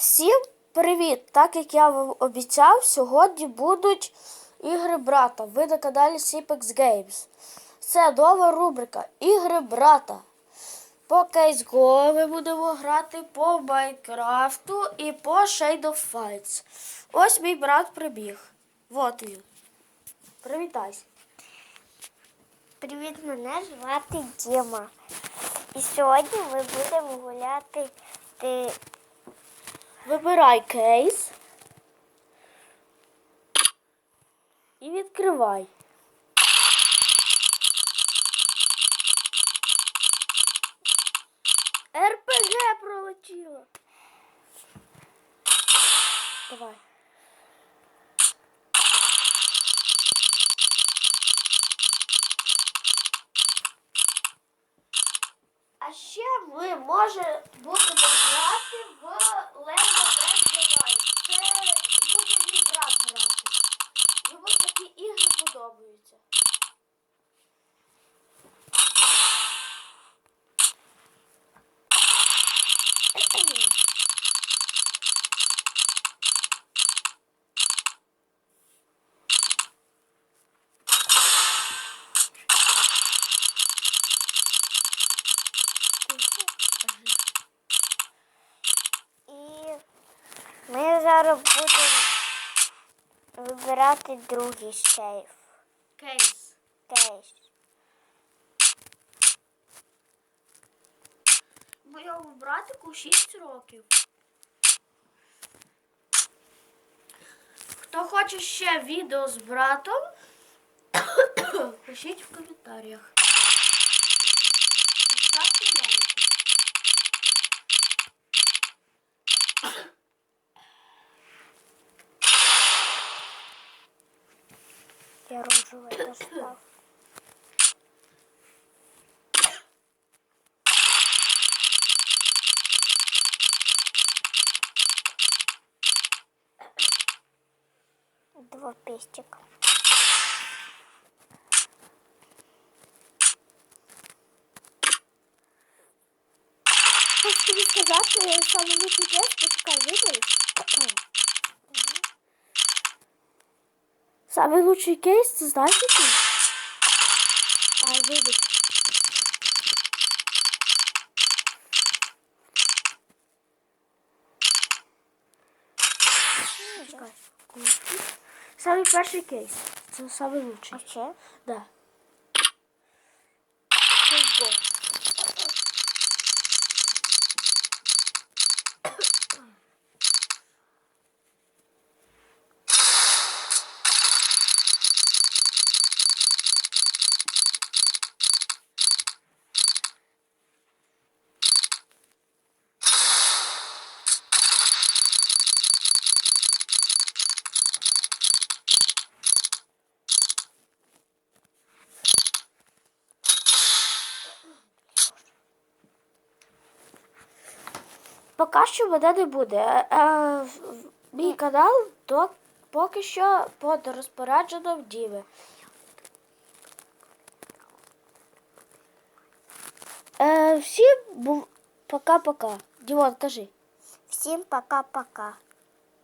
Всім привіт! Так як я вам обіцяв, сьогодні будуть ігри брата. Ви на каналі Sipex Games. Це нова рубрика Ігри брата. По CSGO ми будемо грати по Майнкрафту і по Shade of Fights. Ось мій брат прибіг. Вот він. Привітайся. Привіт, мене звати Діма. І сьогодні ми будемо гуляти ти, Вибирай кейс. І відкривай. РПГ пролетіло. Давай. А ще ми може будемо грати в Lego Divide. Це буде мій брат грати. Йому такі ігри подобаються. і зараз будемо вибирати другий сейф. Кейс. Кейс. Моєму братику 6 років. Хто хоче ще відео з братом, пишіть в коментарях. Я розовый достал. Два пестика. Хочу сказать, что я самый лучший пестик, который Самый лучший кейс, ты знаешь какой? А, выбор. Самый перший кейс. Це самый лучший. А ще? Да. Футбол. Поки що мене не буде. Е, е, мій канал до, поки що під розпорядженням Діви. Е, всім пока-пока. Дівон, кажи. Всім пока-пока.